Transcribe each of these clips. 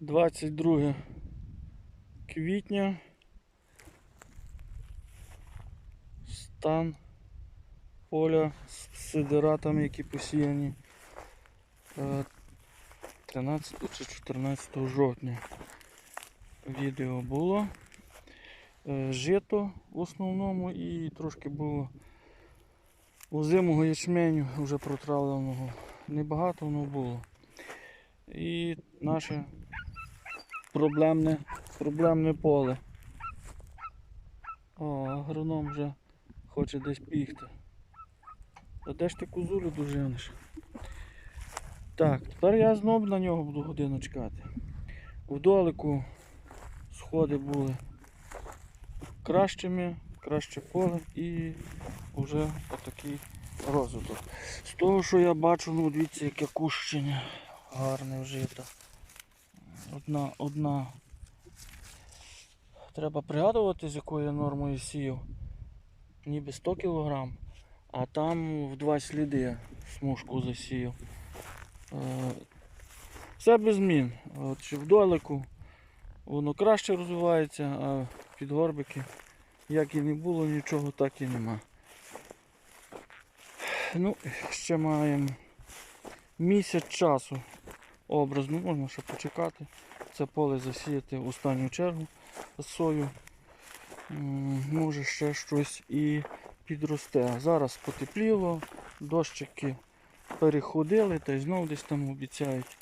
22 квітня. Стан поля з сидератами, які посіяні е, 13 чи 14 жовтня. Відео було. Е, Жито в основному і трошки було озимого ячменю вже протравленого. Небагато воно було. І наше проблемне, проблемне поле. О, агроном вже хоче десь бігти. А де ж ти козулю доженеш? Так, тепер я знову на нього буду годину чекати. Вдолику сходи були кращими, краще поле і вже отакий розвиток. З того, що я бачу, ну дивіться, яке кущення гарне вжито. Одна, одна. Треба пригадувати, з якою я нормою сіяв. Ніби 100 кг, а там в два сліди смужку засіяв. Е, Все без змін. От, чи вдолику воно краще розвивається, а під горбики як і не було нічого, так і нема. Ну, ще маємо місяць часу образно, можна ще почекати. Це поле засіяти в останню чергу з сою. Може ще щось і підросте. Зараз потепліло, дощики переходили та й знов десь там обіцяють.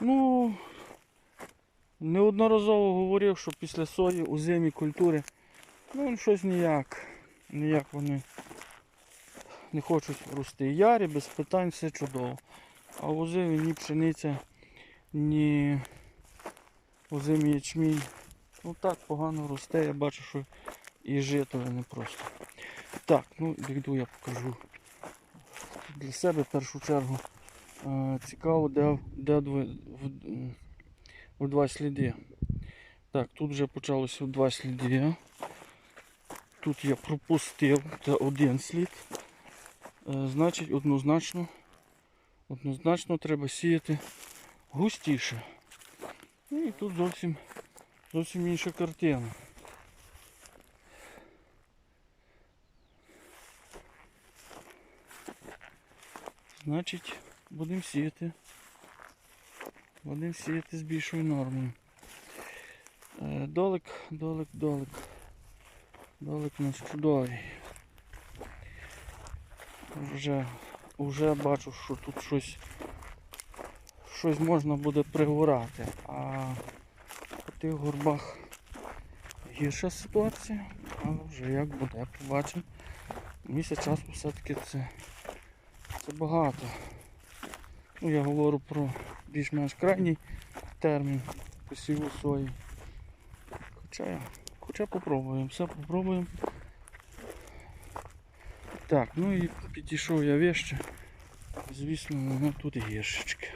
Ну, неодноразово говорив, що після сої у зимі культури ну, щось ніяк. Ніяк вони не хочуть рости. Ярі без питань все чудово. А в озимі ні пшениця, ні озимий ячмінь. Ну так погано росте, я бачу, що і жито не просто. Так, ну йду я покажу. Для себе в першу чергу е, цікаво, де, де в, два сліди. Так, тут вже почалося два сліди. Тут я пропустив, один слід. Е, Значить, однозначно, однозначно треба сіяти густіше. Ну і тут зовсім, зовсім інша картина. Значить, будемо сіяти. Будемо сіяти з більшою нормою. Е, Долик, долик, долик. Долик у нас чудовий. Вже, вже бачу, що тут щось, щось можна буде пригорати, а по тих горбах гірша ситуація, але вже як буде, побачимо. Місяць часу все-таки це, це багато. Ну, я говорю про більш-менш крайній термін посіву сої. Хоча, хоча попробуємо, все попробуємо. Так, ну і підійшов я вище. Звісно, воно тут гіршечки.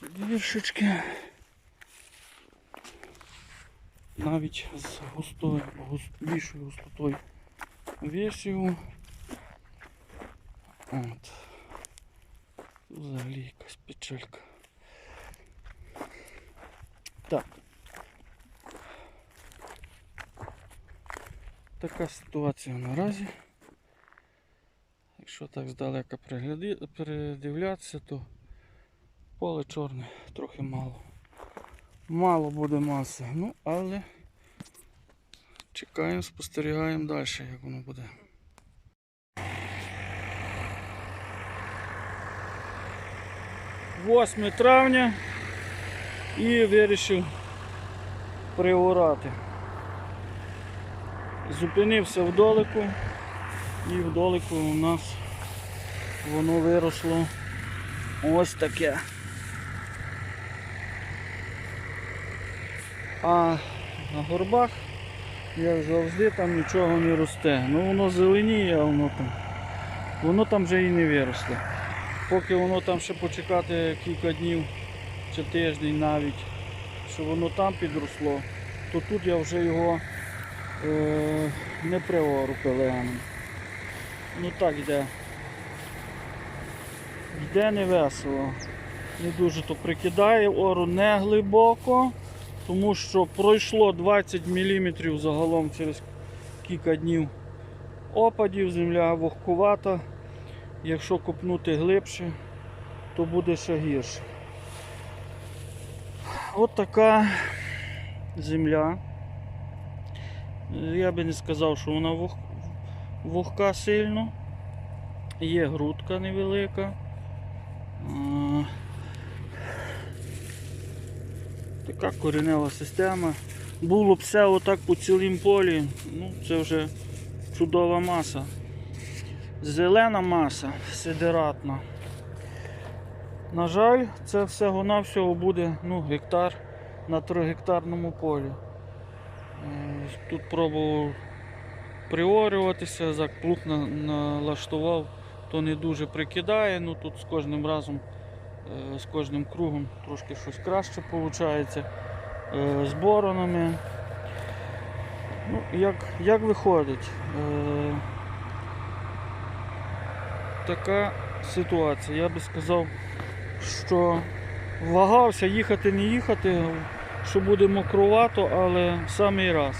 Тут гіршечки. Навіть з густою, гус, більшою густотою весів. От. Взагалі якась печалька. Так. Така ситуація наразі. Якщо так здалека передивлятися, то поле чорне трохи мало. Мало буде маси. Ну, але чекаємо, спостерігаємо далі, як воно буде. Восьме травня і вирішив приорати. Зупинився вдалеку і вдалеку у нас воно виросло ось таке. А на горбах, як завжди, там нічого не росте. Ну воно зеленіє, а воно там. Воно там вже і не виросло. Поки воно там ще почекати кілька днів чи тиждень навіть, що воно там підросло, то тут я вже його е, не приору пеленом. Ну так йде. Йде не весело. не дуже то прикидає, ору не глибоко, тому що пройшло 20 мм загалом через кілька днів опадів, земля вогкувата. Якщо копнути глибше, то буде ще гірше. От така земля. Я би не сказав, що вона вог- вогка сильно. Є грудка невелика. Така коренева система. Було б все отак по цілім полі, ну це вже чудова маса. Зелена маса, сидератна. На жаль, це всього-навсього буде ну, гектар на 3 гектарному полі. Е, Тут пробував приорюватися, зак плуг на- налаштував, то не дуже прикидає, ну тут з кожним разом, е, з кожним кругом трошки щось краще виходить. З боронами. Ну, як, як виходить? Е, така ситуація. Я би сказав, що вагався їхати, не їхати, що буде мокрувато, але в самий раз.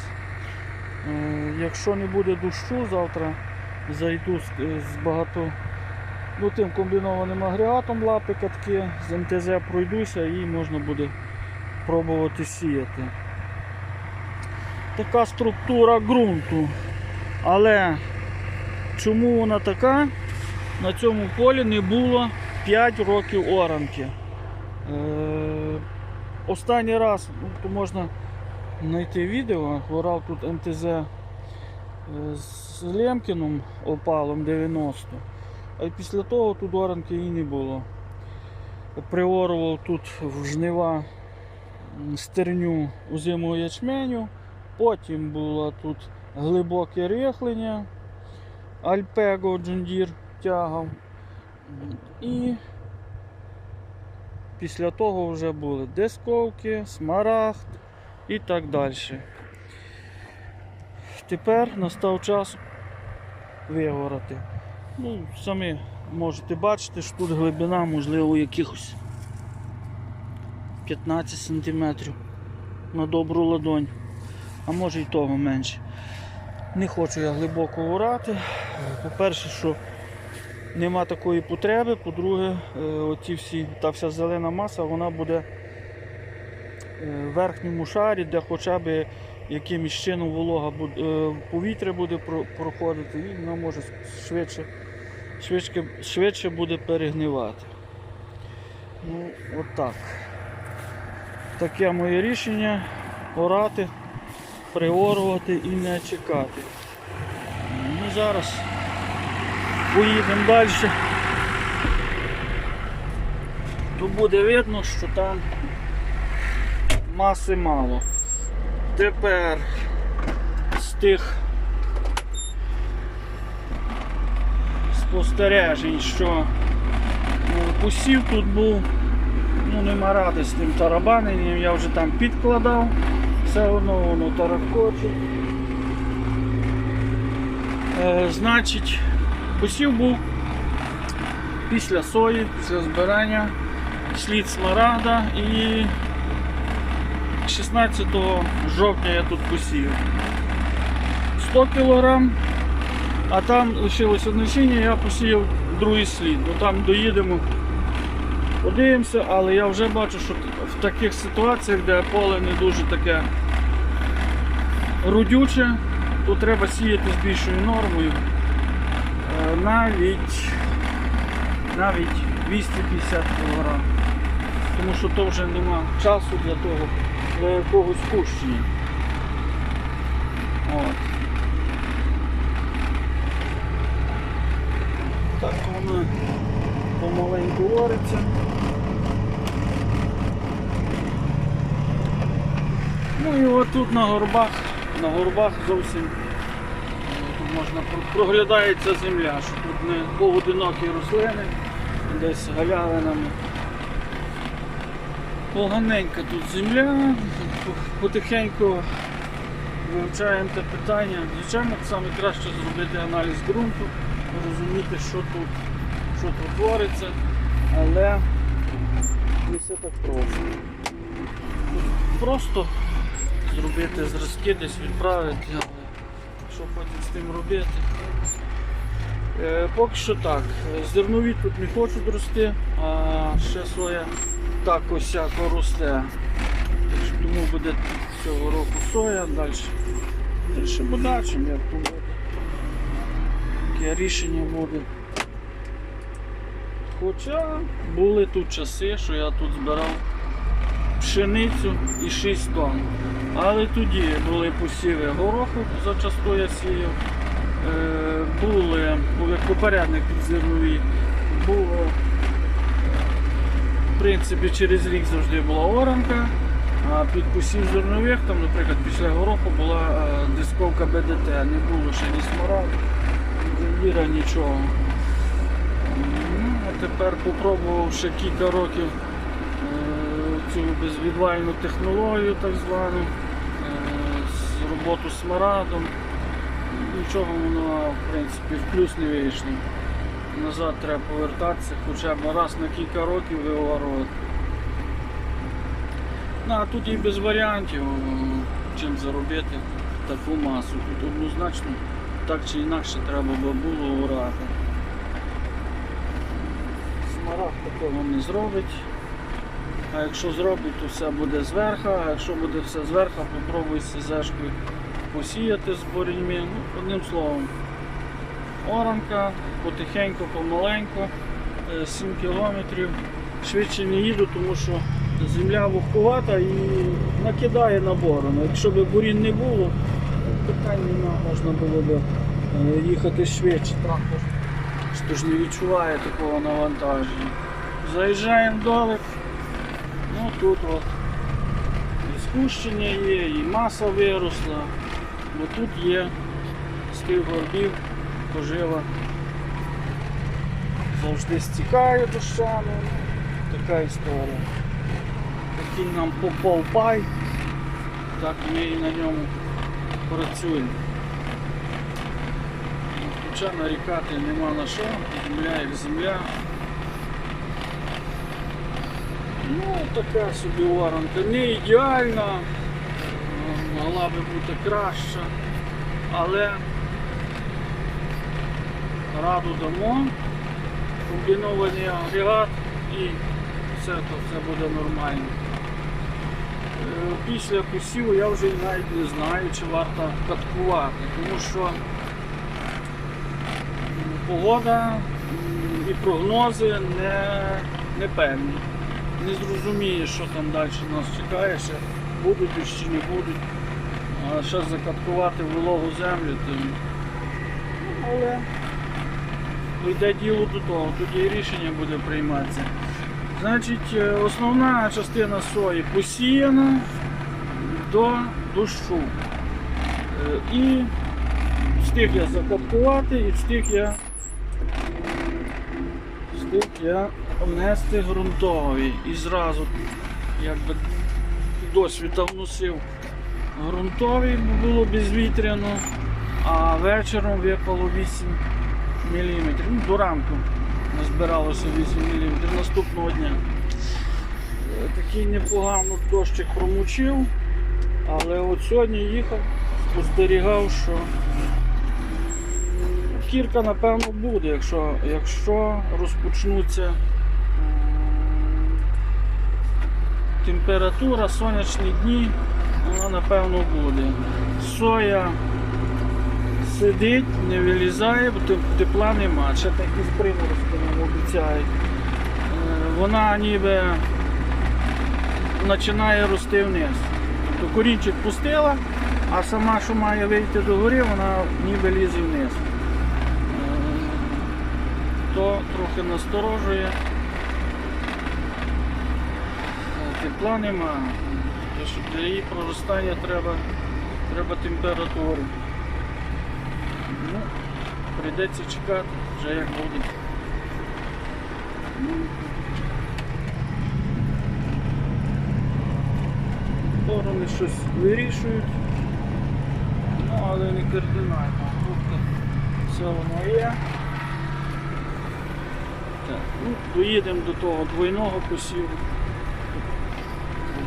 Е, Якщо не буде дощу, завтра зайду з, з багато ну, тим комбінованим агрегатом лапи катки, з МТЗ пройдуся і можна буде пробувати сіяти. Така структура ґрунту. Але чому вона така? На цьому полі не було 5 років оранки. Е, останній раз, ну, то можна знайти відео, орав тут МТЗ е, з Лемкіном опалом 90. А після того тут оранки і не було. Приорував тут в жнива стерню озимого ячменю. Потім було тут глибоке рихлення. Альпего Джундір тягав. І після того вже були дисковки, смарагд і так далі. Тепер настав час вигорати. Ну, самі можете бачити, що тут глибина, можливо, якихось 15 см на добру ладонь, а може й того менше. Не хочу я глибоко орати. По-перше, що нема такої потреби, по-друге, е, оці всі, та вся зелена маса вона буде верхньому шарі, де хоча б якимось чином волога е, повітря буде проходити, і вона може швидше, швидше, швидше буде перегнивати. Ну, от так. Таке моє рішення орати, приорувати і не чекати. Ну, зараз поїдемо далі. То буде видно, що там маси мало. Тепер з тих спостережень, що ну, посів тут був, ну нема ради з тим тарабаненням, я вже там підкладав, все одно воно таракоче. Е, значить, посів був після сої, після збирання, слід смарагда і 16 жовтня я тут посів 100 кг, а там лишилось одне сіння, я посіяв другий слід. Ну там доїдемо, подивимося, але я вже бачу, що в таких ситуаціях, де поле не дуже таке родюче, то треба сіяти з більшою нормою. Е, Навіть навіть 250 кг. Тому що то вже нема часу для того, для якогось кущення. От. Так воно помаленьку вариться. Ну і отут на горбах, на горбах зовсім тут можна проглядається земля, що тут не поодинокі рослини, десь галявинами. Поганенька тут земля, потихеньку вивчаємо те питання. Звичайно, саме краще зробити аналіз ґрунту, розуміти, що тут, що тут твориться, але все так просто. Просто зробити зразки, десь відправити, але що потім з тим робити. Е, поки що так. Зернові тут не хочуть рости, а ще соя так осяко росте. Тому буде цього року соя, далі. Далі побачимо, як буде. Яке рішення буде. Хоча були тут часи, що я тут збирав пшеницю і 6 тонн. Але тоді були посіви гороху, зачасту я сіяв. Е, були, був попередник під зернові, було в принципі через рік завжди була оранка, а під посів зернових, там, наприклад, після гороху була е, дисковка БДТ, не було ще ні смарагду, ні завіра, нічого. Ну, а тепер попробував ще кілька років е, цю безвідвальну технологію так звану, е, роботу з смарадом. Нічого воно в принципі в плюс не вийшло. Назад треба повертатися хоча б раз на кілька років виговорювати. Ну, а тут і без варіантів, чим заробити таку масу. Тут однозначно так чи інакше треба би було орати. Смарагд такого не зробить. А якщо зробить, то все буде зверху, а якщо буде все зверху, попробуй з СЗшкою посіяти з боріньми. Ну, одним словом, оранка, потихеньку, помаленьку, е, 7 кілометрів. Швидше не їду, тому що земля вуховата і накидає на борону. Якщо б бурін не було, питань нема, можна було б е, їхати швидше. Трактор що ж не відчуває такого навантаження. Заїжджаємо вдалек, ну тут от і спущення є, і маса виросла, бо тут є з тих горбів пожива завжди стікає дощами. Така історія. Такий нам попав пай, так ми і на ньому працюємо. Хоча нарікати нема на що, земля як земля. Ну, така собі воронка. Не ідеальна, могла би бути краща, але раду дамо, комбінований агрегат і все, то все буде нормально. Е, Після посіву я вже навіть не знаю, чи варто каткувати, тому що погода і прогнози не, не певні. Не зрозумієш, що там далі нас чекає, ще будуть дощі, не будуть. А ще закаткувати вологу землю. То... Ну, але йде діло до того, тоді і рішення буде прийматися. Значить, е, основна частина сої посіяна до дощу. Е, І встиг я закаткувати і встиг я встиг я внести ґрунтовий. І зразу якби досвіта вносив ґрунтовий, бо було безвітряно, а вечором випало 8 мм. Ну, до ранку назбиралося 8 мм наступного дня. Е, Такий непогано дощик промочив, але от сьогодні їхав, спостерігав, що кірка напевно буде, якщо, якщо розпочнуться температура, сонячні дні, вона напевно буде. Соя сидить, не вилізає, бо тепла нема. Ще такі приморозки нам обіцяють. Е, Вона ніби починає рости вниз. Тобто корінчик пустила, а сама, що має вийти до гори, вона ніби лізе вниз. Е, То трохи насторожує. Е, Тепла нема. Для її проростання треба, треба температури. Ну, прийдеться чекати, вже як буде. Сторони щось вирішують, ну але не кардинально. Тут все воно є. Так, ну, доїдемо до того двойного посіву.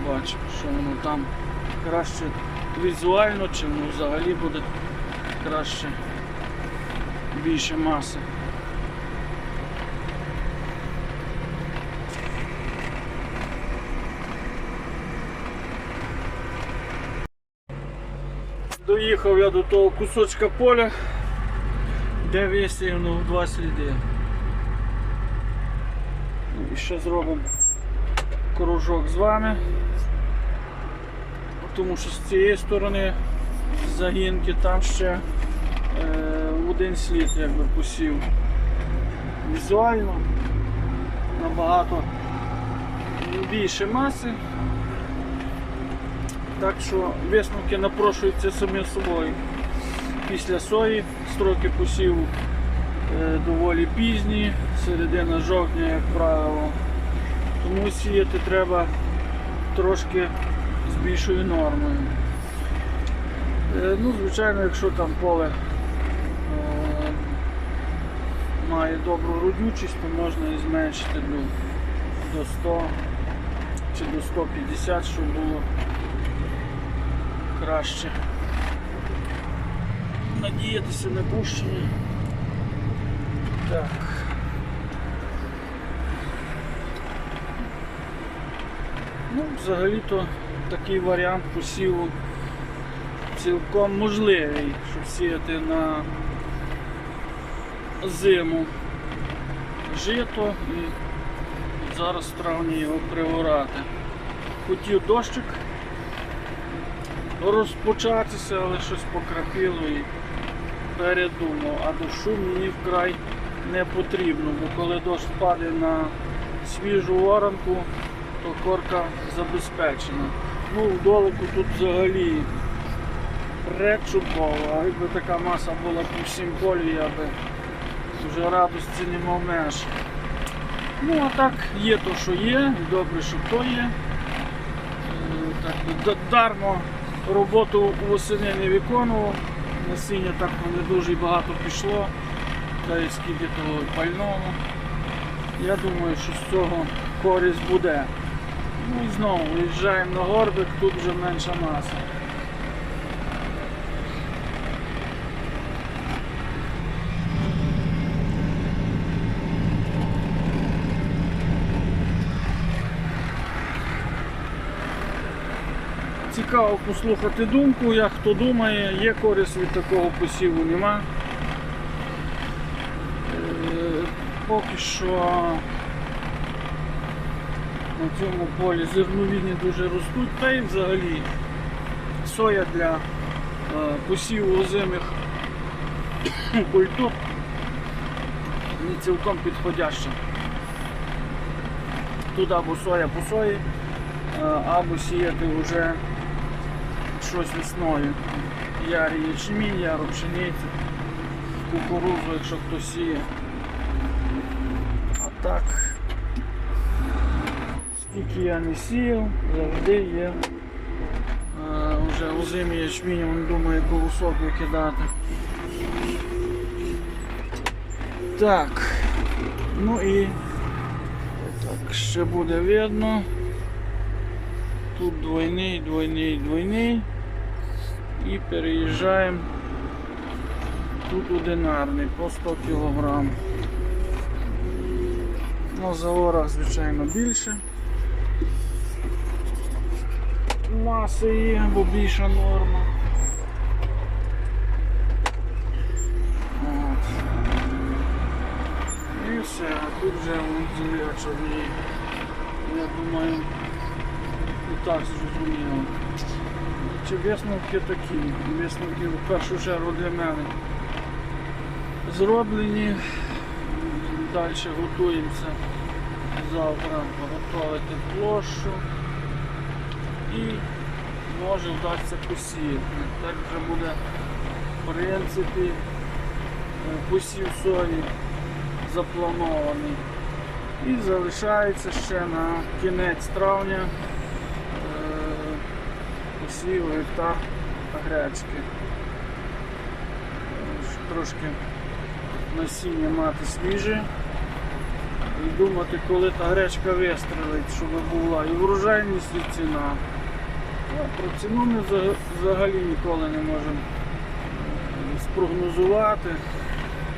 побачимо, що воно там краще візуально, чи воно взагалі буде краще більше маси. Доїхав я до того кусочка поля, де висіяно два сліди. Ну, І ще зробимо кружок з вами. Тому що з цієї сторони загінки там ще е, один слід якби посів. Візуально набагато більше маси. Так що висновки напрошуються самі собою. Після сої строки посіву е, доволі пізні, середина жовтня, як правило. Тому сіяти треба трошки з більшою нормою. Е, Ну, звичайно, якщо там поле е, має добру родючість, то можна і зменшити до, до 100 чи до 150, щоб було краще. Надіятися на пущення. Так. Ну, взагалі-то такий варіант посіву цілком можливий, щоб сіяти на зиму жито і зараз в травні його приорати. Хотів дощик розпочатися, але щось покрапило і передумав. А дощу мені вкрай не потрібно, бо коли дощ впаде на свіжу оранку, то корка забезпечена. Ну, вдолику тут взагалі пречудово, а якби така маса була по всім полі, я би вже радості не мав меж. Ну а так, є то, що є, і добре, що то є. Е, Так, дармо роботу восени не виконував. Насіння так не дуже багато пішло, та й скільки того пального. Я думаю, що з цього користь буде. Ну і знову виїжджаємо на горбик, тут вже менша маса. Цікаво послухати думку, як хто думає, є користь від такого посіву, нема. Е, Поки що на цьому полі зернові не дуже ростуть, та й взагалі соя для е, посіву озимих культур не цілком підходяща. Тут або соя по сої, е, або сіяти вже щось весною. Ярі ячмінь, яру пшеницю, кукурузу, якщо хтось сіє. А так, скільки я не сіяв, завжди є. е, Вже у зимі ячмінь, він думає колосок викидати. Так, ну і так, ще буде видно. Тут двойний, двойний, двойний. І переїжджаємо. Тут одинарний по 100 кг. На заворах, звичайно, більше. Маси є, бо більша норма. От. І все, а тут вже земля чорніє. Я думаю, і так зрозуміло. Чи висновки такі? Висновки в першу чергу для мене зроблені. Далі готуємося завтра готувати площу і може вдасться посіяти. Так вже буде в принципі е, посів сої запланований. І залишається ще на кінець травня е, посів гектар гречки. Е, Трошки насіння мати свіже, і думати, коли та гречка вистрелить, щоб була і врожайність, і ціна. А про ціну ми взагалі ніколи не можемо е, спрогнозувати,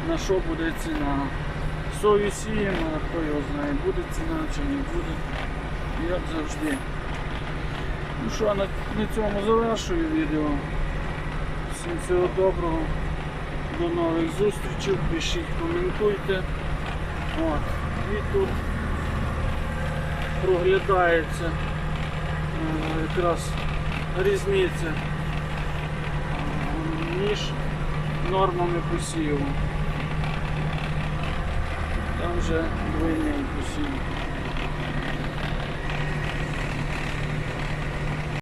на що буде ціна. Сою сіємо, хто його знає, буде ціна чи не буде. Як завжди. Ну що, на, на цьому завершую відео. Всім всього доброго. До нових зустрічей. Пишіть, коментуйте. От. І тут проглядається е, якраз різниця е, між нормами посіву. Там вже двойний посів.